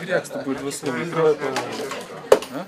дверях с тобой два слова. А?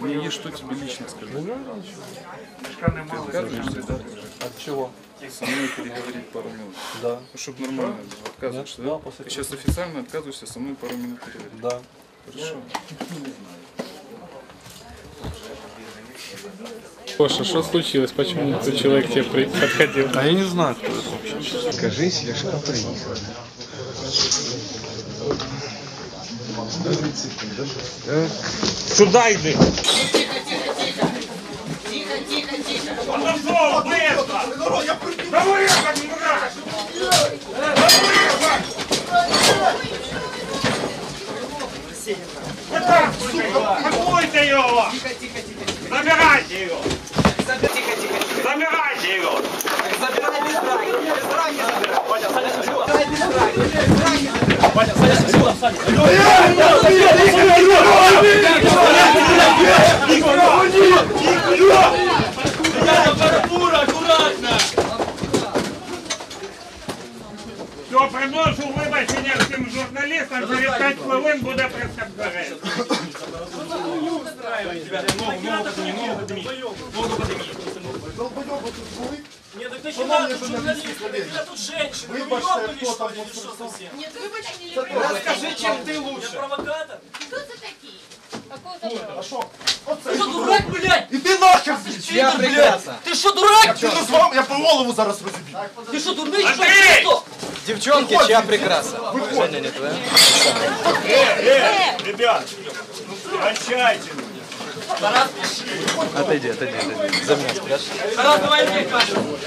Мне есть что тебе лично сказать. Ты отказываешься, да? От чего? Со мной переговорить пару минут. Да. Ну, чтобы нормально было. Отказываешься, Да, Ты сейчас официально отказываешься со мной пару минут переговорить. Да. Хорошо. Гоша, что случилось? Почему этот человек к тебе при- подходил? А я не знаю, кто это вообще. Кажись, Ляшка приїхав. Сюда йди. Пакуйте його! Забирайте його! Забирайте його! Все, приношу вибачення всім журналістам, через 5 хвилин буде прес-конференція. Нет, так ты не надо, тут журналисты, я тут женщина, вы ёбнулись, что ли, или что совсем? Нет, вибачте, не Расскажи, чем ты лучше. Я провокатор? Хто це такий? Какого такого? Ты что, дурак, блядь? Іди нахер! Я прекрасно. Ты что, дурак? Ти розвам, я по голову зараз розіб'ю. Ты что, дурный, что Андрей! ли, что? Дівчонки, чия прикраса? Ребят, прощайте. Отойди, отойди, отойди. За мене спрячь. Тарас, давай мне камеру.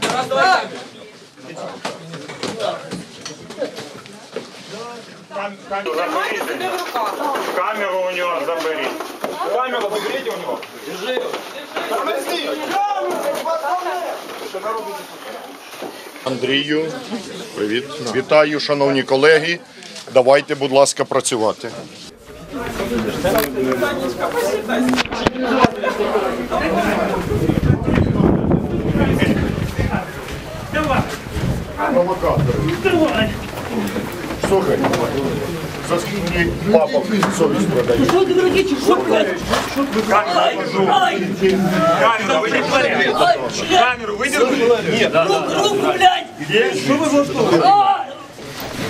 Тарас, давай камеру. Заберите. Камеру у него заберите. Камеру заберите у него. Андрію, привіт. Вітаю, шановні колеги. Давайте, будь ласка, працювати. Провокатори. Слухай, за скільки папа совість продає? Камеру выдержите. Камеру выдержите. Нет, да, да. Руку, блядь! Что вы за А!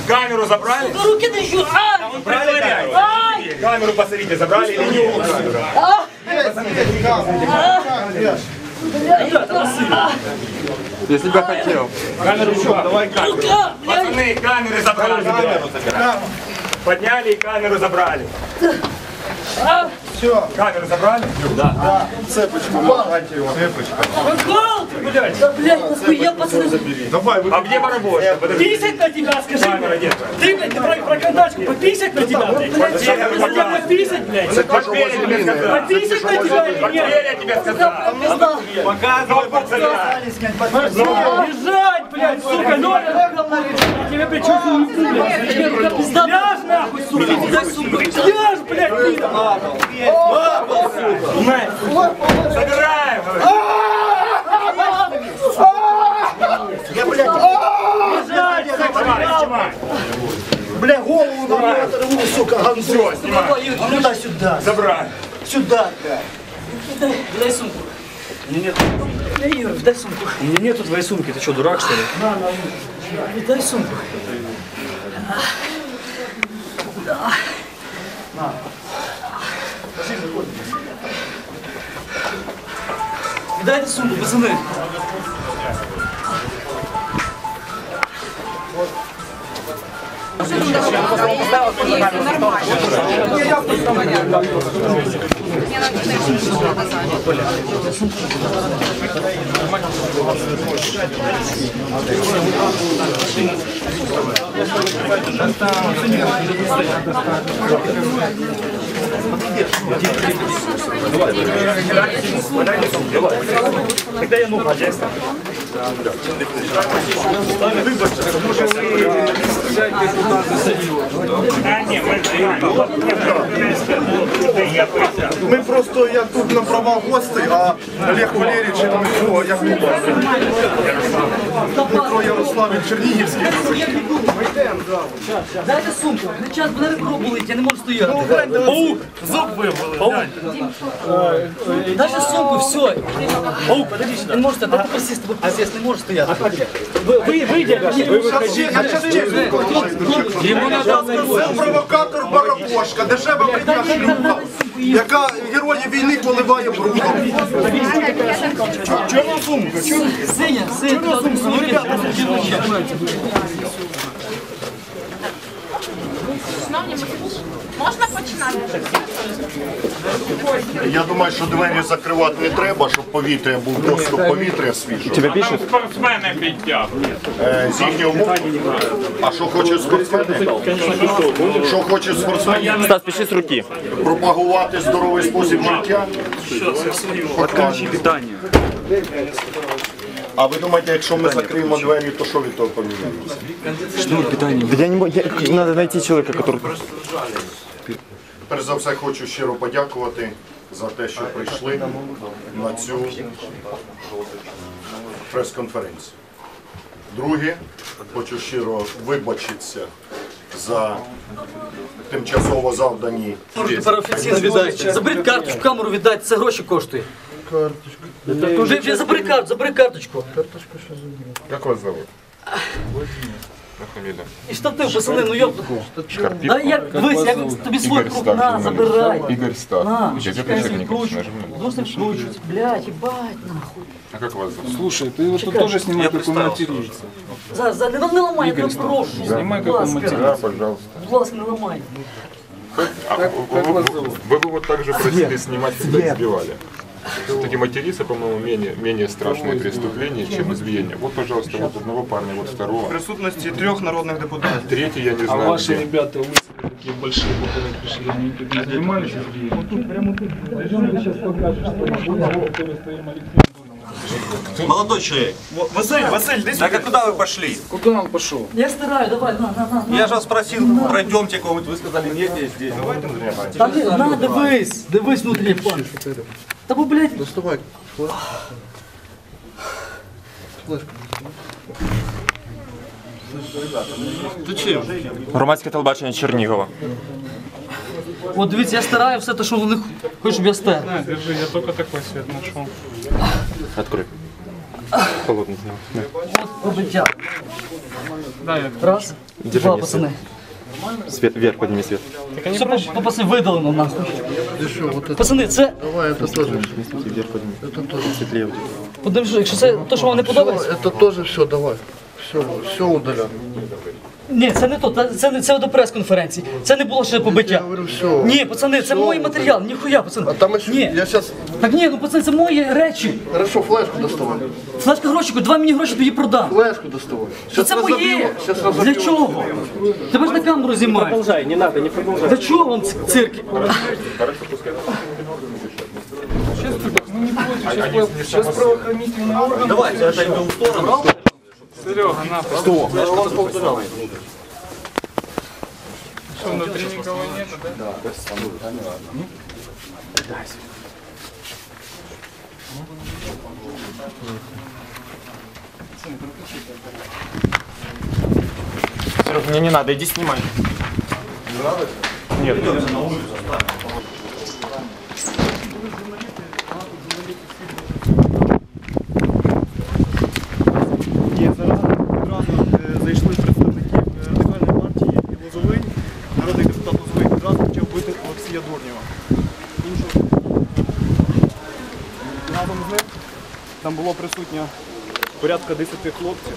Камеру забрали? Руки дышу! А! Проверяю. Ай! Камеру посмотрите, забрали или нет? Я тебя хотел. Камеру давай камеру. Пацаны, камеры забрали. Подняли и камеру забрали. Все. Камеры забрали? Да. Да. Цепочку, дайте его. Цепочку. Бухгалтер, блядь. Да, блядь, нахуя, пацаны. Давай, вы. А где барабошка? Писать на тебя, скажи. Камера нет. Ты, блядь, про, про кондачку, пописать на ну тебя, блядь. Блядь, пописать, блядь. Пописать на тебя. Пописать на тебя или нет? Пока я тебе сказал. Показывай, пацаны. Ну, Лежать, блядь, сука, номер! Я тебе, блядь, чувствую, блядь! Тебе рука пизда! Ляжь нахуй, сука! Дай, сука! Ляжь, блядь, пизда! Забираем. Лежать, сука! Бля, голову на мене рву, сука, ганзу. Все, снимай. Сюда, сюда. Забрали. Сюда, бля. Дай сумку. Нет. Ир, дай сумку. У меня нету твоей сумки, ты что, дурак что ли? Дай сумку. Дайте сумку, пацаны. Когда я ну хозяйство? Ми просто як тут на правах гостей, а Олег Валерійович, я думаю, о, як тут. Дмитро Ярославович Чернігівський. Дайте сумку. Не час, мене ребро болить, я не можу стояти. Паук! Зуб вибили. Паук. Дайте сумку, все. Паук, подожди сюди. Не стояти, дайте присісти, присіст, не можеш стояти. Ви, зараз чесно Це провокатор Барабошка, дешева брехня шлюха, яка героїв війни поливає брудом. Синя, синя. Ну, ребята, Шановні, можна починати? Я думаю, що двері закривати не треба, щоб повітря був доступ повітря свіжого. Там спортсмени підтягують. Е, з їхнього боку. А що хочуть спортсмени? Що хочуть спортсмени? Стас, пиши з руки. Пропагувати здоровий спосіб життя? Подключи питання. А ви думаєте, якщо ми закриємо двері, то що від того поміняється? Я не можу, треба знайти чоловіка, який... Перш за все хочу щиро подякувати за те, що прийшли на цю прес-конференцію. Друге, хочу щиро вибачитися за тимчасово завдані. Заберіть карточку, камеру віддайте, це гроші коштує. карточка. Это тоже... Вы забри, кар... забри карточку. Карточку сейчас заберу. Как вас зовут? Владимир. И что ты, пацаны, ну ёб... Да я, Вась, я тебе свой круг, на, забирай. Игорь Стар. На, я тебе начальник, нажимай. блядь, ебать, нахуй. А как вас зовут? Слушай, ты вот тут тоже снимай, как он матерится. За, за, не ну, ломай, я прям прошу. Снимай, как он матерится. Да, пожалуйста. Глазки не ломай. Как, а, как, вы, как вы, вы, вы вот так же просили снимать, когда избивали. Все-таки материться, по-моему, менее, менее страшное преступление, чем избиение. Вот, пожалуйста, вот одного парня, вот второго. В присутності трьох народних депутатів. Третий я не А знаю ваши где. ребята лысые такие большие, которые пришли, они не избиением? Вот тут, прямо тут. Пойдем, ты сейчас покажешь, что мы стоим Алексеем. Молодой человек. Василь, Василь, десь Так а куди ви пішли? Куда он пошел? Я стараю, давай, на, на, на. Я же вас спросил, пройдемте кого-нибудь, вы сказали, нет, здесь, здесь. Та ні, на, дивись, дивись внутрі, пан. Та бо, блядь, Громадське телебачення Чернігова. от дивіться, я стараю все те, що вони хочуть, щоб я стер. На, держи, я только такой свет нашел. Открой. Холодный снял. От побиття. Да, я Раз, Держи два, пацани. Свет, вверх подними свет. Все, по- по- пацани, видалено нахуй. Пацани, це, Вверх подними. Светлее. подивіться, якщо це те, що вам не подобається, Это тоже все, давай. Все, все удаляй. ні, це не то, та- це не це до прес-конференції. Це не було ще побиття. говорю, все. Ні, пацани, це мої матеріали, ніхуя, пацани. А там еще, Ні, я сейчас, так ні, ну пацани, це мої речі. хорошо, флешку доставай. Флешка гроші, давай мені гроші тоді продам. Флешку доставай. Та Сейчас це моє. Сейчас Для чого? Тебе ж на камеру знімають. Продовжай, не треба, не продовжай. Для чого вам ці цирки? Сейчас правоохранительные органы. Давайте, отойдем в сторону. Серега, на, Что? Что, внутри никого нет, да? Серег, мне не надо, иди снимай. Нет. зайшли представники радикальної партії і Лозовий, народний депутат Лозовий одразу почав бити Олексія Дурнєва. Іншого разом з ним там було присутньо порядка 10 хлопців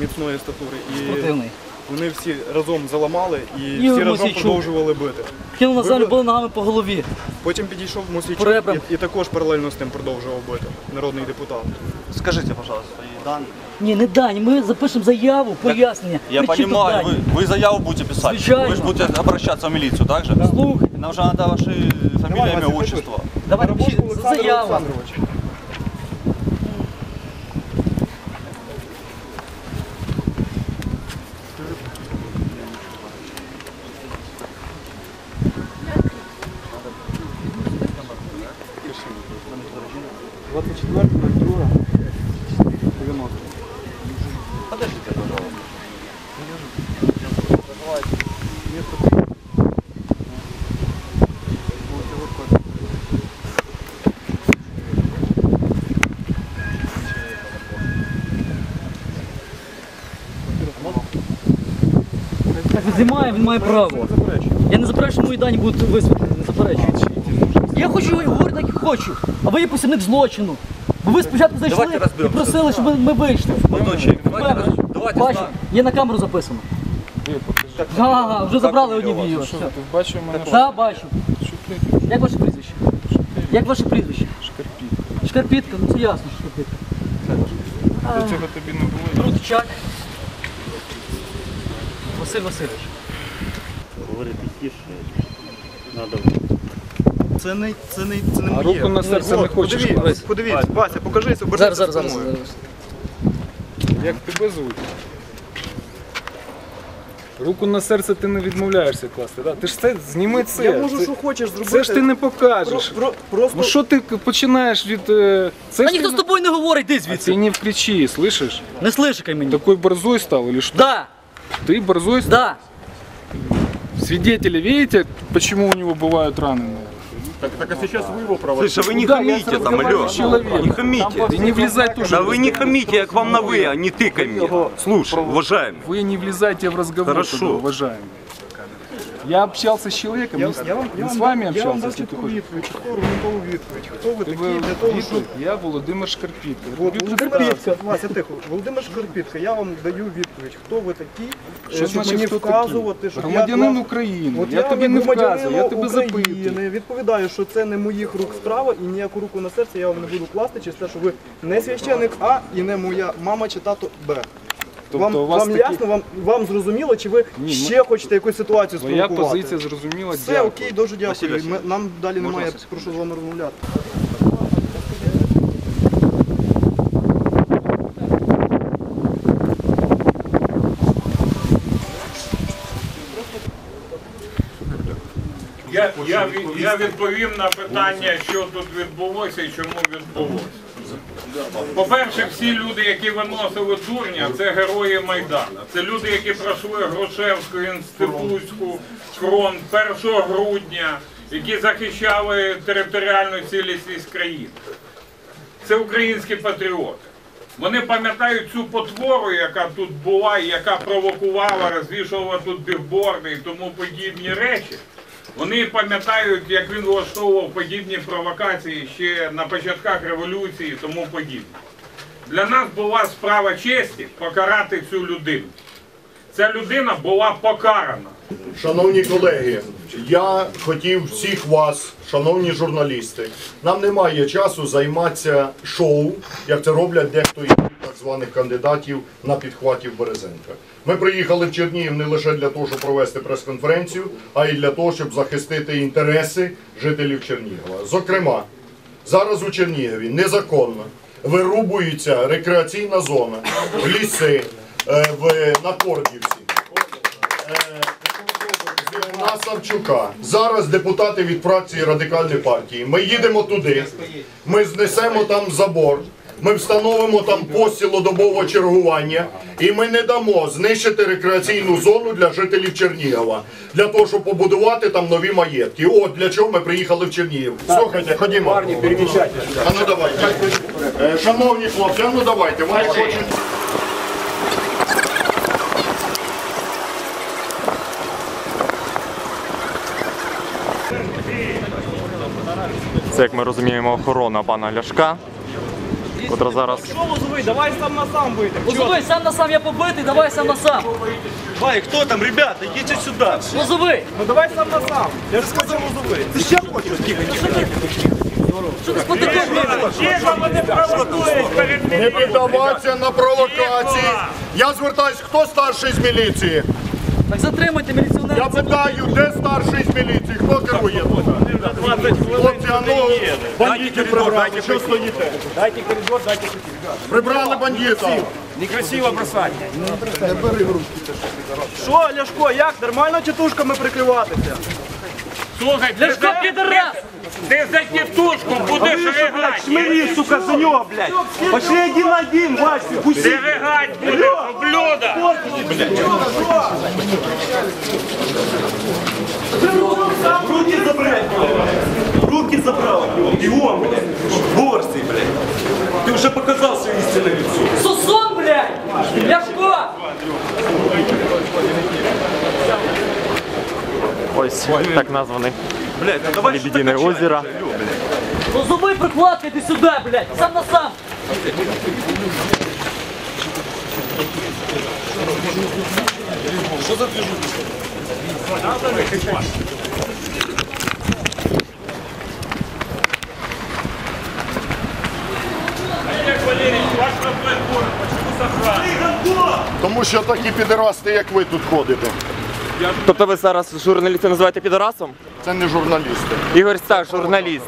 міцної статури. І Спортивний. вони всі разом заламали і Ігор всі разом Мосійчук. продовжували бити. Кинув на землю, були ногами по голові. Потім підійшов По Мосійчук ребрам. і, і також паралельно з тим продовжував бити народний депутат. Скажите, пожалуйста, свои данные. Ні, не дань, ми запишемо заяву, пояснення. Я Причину понимаю, дань. вы, вы заяву будете писать. Звичайно. Вы же будете обращаться в милицию, так же? Слухайте, Нам вже треба ваші фамілія, ім'я, отчество. Давай, Барабошко пиши Олександр заяву. Олександрович. Знімає, він має право. Я не заперечую, що мої дані будуть висвітлені, не заперечую. Я хочу говорити, як хочу, а ви є посібник злочину. Бо ви спочатку зайшли Давайте і розберемося. просили, щоб ми вийшли. Молодой человек, давайте, Впевнений. є на камеру записано. Ага, вже забрали одні відео. Що ти бачив мене? Так, бачу. Як ваше прізвище? Як ваше прізвище? Шкарпіт. Шкарпітка, ну це ясно, що шкарпітка. До цього тобі не було. Рудчак. Василь Васильович. Це не, це не, це не А моє. руку на серце От, не хочеш подивіться, класти? Подивіться, Вася, покажися, обережно Зараз, зараз, зараз. спиною. зараз. Як тебе звуть? Руку на серце ти не відмовляєшся класти, да? Ти ж це зніми це. Я можу, це, що хочеш зробити. це ж ти не покажеш. Про, про, просто Ну що ти к- починаєш від. е, Це Та ж ніхто ти... з тобою не говорить, йди А звідси. ты не кричи, слышишь? Не слышикай мені. Такой борзой стал или что? Да, Ты борзой да. Свидетели, видите, почему у него бывают раны? Так, так а сейчас вы его проводите. Слышь, а вы не Да, хамите там, алло. Не хамите. Ты не влезай тоже. Да вы не хамите, я к вам на вы, а не тыкай мне. Слушай, уважаемый. Вы не влезайте в разговор, Хорошо. уважаемый. Я общался с человеком, я, я, вам, я, вам, с вами я вам общался, дам если ты чітку хочешь. відповідь, чітку аргументову відповідь. Хто ви такі ви- для того, щоб... Я Володимир Шкарпітка. От, Володимир. Шкарпітка, Вася, тихо. Володимир Шкарпітка, я вам даю відповідь. Хто ви такі, е, Що щоб значить, мені хто вказувати, такий? щоб Громадянин я... України. От я тобі як не громадянину вказую, я тебе запитую. України відповідаю, що це не моїх рук справа і ніяку руку на серце я вам не буду класти через те, що ви не священик А і не моя мама чи тато Б. Тобто вам у вас вам такі- ясно, вам, вам зрозуміло, чи ви Ні, ще хочете якусь ситуацію Твоя спровокувати? позиція зрозуміла. Все, дякую. окей, дуже дякую. Василь Ми, Васильович, нам далі можна немає вас про що з вами розмовляти. Я, я, я відповім на питання, що тут відбулося і чому відбулося. По-перше, всі люди, які виносили дурня, це герої Майдану. Це люди, які пройшли Грушевську, Інститутську, фронт 1 грудня, які захищали територіальну цілісність країни. Це українські патріоти. Вони пам'ятають цю потвору, яка тут була, і яка провокувала, розвішувала тут бігборди і тому подібні речі. Вони пам'ятають, як він влаштовував подібні провокації ще на початках революції і тому подібне. Для нас була справа честі покарати цю людину. Ця людина була покарана. Шановні колеги, я хотів всіх вас, шановні журналісти, нам немає часу займатися шоу, як це роблять дехто із так званих кандидатів на підхватів Березенка. Ми приїхали в Чернігів не лише для того, щоб провести прес-конференцію, а й для того, щоб захистити інтереси жителів Чернігова. Зокрема, зараз у Чернігові незаконно вирубується рекреаційна зона, ліси в, на Кордівці. На Савчука. Зараз депутати від фракції Радикальної партії. Ми їдемо туди, ми знесемо там забор, ми встановимо там пост чергування, і ми не дамо знищити рекреаційну зону для жителів Чернігова, для того, щоб побудувати там нові маєтки. От для чого ми приїхали в Чернігів. Слухайте, ходімо. А ну давайте. Е, Шановні хлопці, а ну давайте. Вони хочуть. Це, як ми розуміємо, охорона пана Ляшка, котра зараз Що лозовий, давай сам на сам вийти. Лозовий, сам на сам я побитий, давай сам на сам. Давай, хто там, ребята, йдіть сюди. Лозовий, Ну давай сам на сам. Я ж сказав лозовий. Ти ще хочеш? що ти спотикаєш? Тихо, вони провокують Не піддаватися на провокації. Я звертаюсь, хто старший з міліції? Так затримайте міліціонера. Я питаю, де старший з міліції? Хто керує тут? Хлопці, а ну, бандитів прибрали, що стоїте? Дайте коридор, дайте Прибрали бандита. Некрасиво бросати. Що, Ляшко, як? Нормально тітушками прикриватися? Слухай, ти Ляшко, за, ти за тітушку будеш ригати. Шмирі, сука, за нього, блядь. Пошли один на один, Вася, Ти пусти. ригать будеш, ублюдок. Руки забрать, Руки забрал от него. Бегом, блядь. Борси, блядь. Ты уже показал свое истинное лицо. Сусун, блядь! Ляшко! Ось так названий Блядь, ну давай Лебедине озеро. Ну зуби прикладки, ти сюди, блядь! Сам на сам! Олег Тому що такі підерасти, як ви тут ходите. Тобто ви зараз журналіста називаєте підорасом? Це не журналісти. Ігор Стах, журналіст.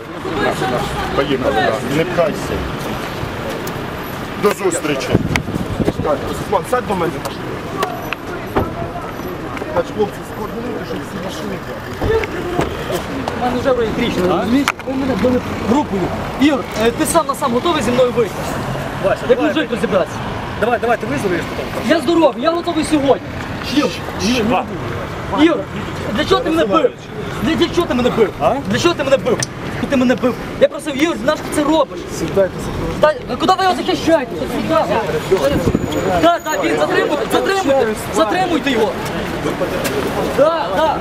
Поїхали, да. не пхайся. До зустрічі. Вон, сядь до мене. У мене вже проігрішено, розумієш? Ви мене били групою. Ігор, е, ти сам на сам готовий зі мною вийти? Як жити розібратися? Давай, давай, ти виздоровієш потім. Я здоровий, я готовий сьогодні. Ігор, Ігор, Ігор, для чого ти мене бив? Для, для чого ти мене бив? Для чого ти мене бив? Ти мене бив. Я просив, Ігор, знаєш, ти це робиш? Сідайте, Куди ви його захищаєте? Так, так, він затримуйте, затримуйте, затримуйте його. Так, так.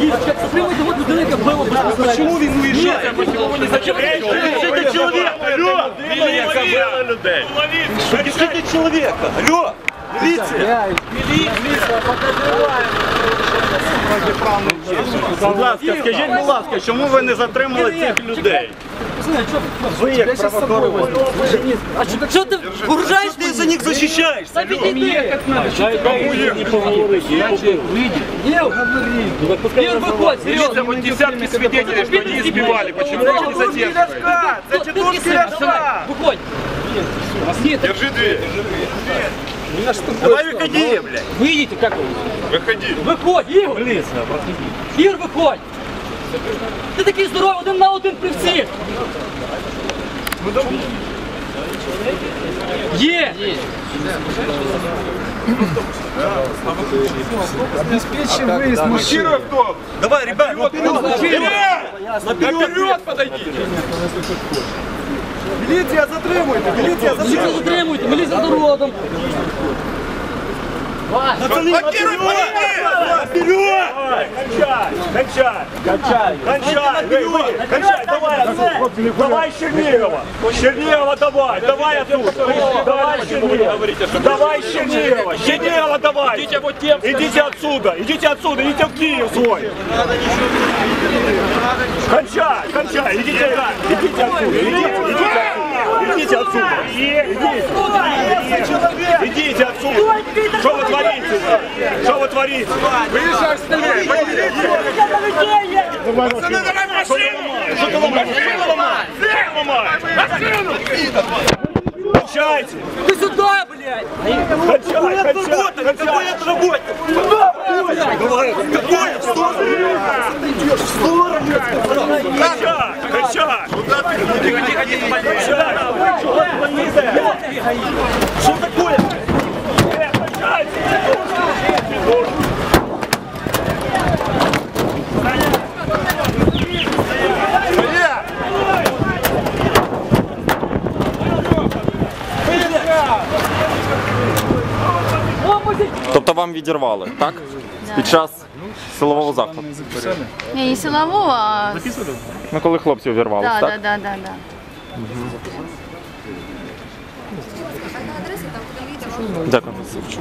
Його людину, яка била безпосередньо. Чому він уїжджає? Зачем ви не чоловіка, алло! Міліція, людей. ловіть. Чоловіка, алло! Міліція! Будь ласка, скажіть, будь ласка, чому ви не затримали цих людей? Ви як правоохоронець. Що, ти вгружаєш? Ти за них захищаєшся, Та підійди. Кому їх? Ігор, Ігор, виходь, серйозно. Вот десятки свидетелей, что они избивали. Почему их не задерживают? Це тітушки Ляшка! Виходь. Нет, Держи дверь. Давай виходи, блядь! выйдите, как вы? Выходи. Виходь, Ігор! Ігор, виходь! Ти такий здоровий, один на один при всіх! Є! Маршируй автобус! Давай, ребят, наперед! Наперед подойдите! Міліція затримуйте! Міліція Міліція затримуйте, міліція за родом! Вперед! Вперед! Кончай! Кончай! Кончай! Кончай! Кончай! Давай Чернигова! Чернигова давай! Давай отсюда! Давай Чернигова! Давай Чернигова! Чернигова давай! Идите отсюда! Идите отсюда! Идите в Киев свой! Кончай! Кончай! Идите! Идите отсюда! Идите! Идите отсюда! Идите отсюда! Идите отсюда! Что вы творите? Что вы творите? Вы шарстили! Пацаны, давай машину! Что ломать? Машину ломать! Машину! Кончайте! Ты сюда, блядь! Кончай, кончай! Какой это работник? Куда? Говорю, какой в сторону? В сторону! Кончай! Кончай! Тихо, тихо, тихо! Кончай! Что такое? Тобто вам відірвали, так? Під час силового заходу. Не, не силового, а... Ну коли хлопці увірвали, Да, да, так? да, да, да. Дякую.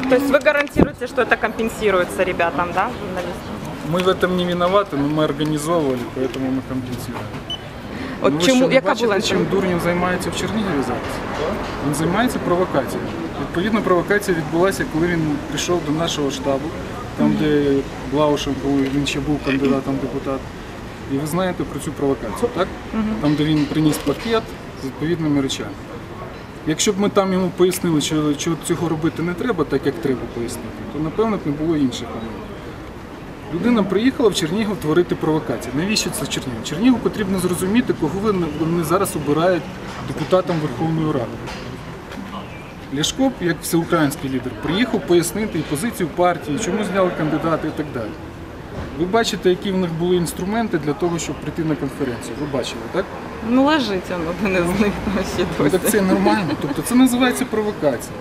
То есть вы гарантируете, что это компенсируется ребятам, да, журналистам? Мы в этом не виноваты, но мы организовывали, поэтому мы компенсируем. От Ну, ви чому що, не яка бачите, була чим Дурнів займається в Чернігові зараз? Він займається провокацією. Відповідно, провокація відбулася, коли він прийшов до нашого штабу, там, де Блаушев був, він ще був кандидатом депутат. І ви знаєте про цю провокацію, так? Там, де він приніс пакет з відповідними речами. Якщо б ми там йому пояснили, що, що цього робити не треба, так як треба пояснити, то напевно б не було інших моментів. Людина приїхала в Чернігів творити провокації. Навіщо це Чернігів? Чернігу потрібно зрозуміти, кого вони зараз обирають депутатом Верховної Ради. Ляшко, як всеукраїнський лідер, приїхав пояснити і позицію партії, чому зняли кандидати і так далі. Ви бачите, які в них були інструменти для того, щоб прийти на конференцію. Ви бачили, так? Ну лежить воно один з них Ну, так це нормально. Тобто це називається провокація.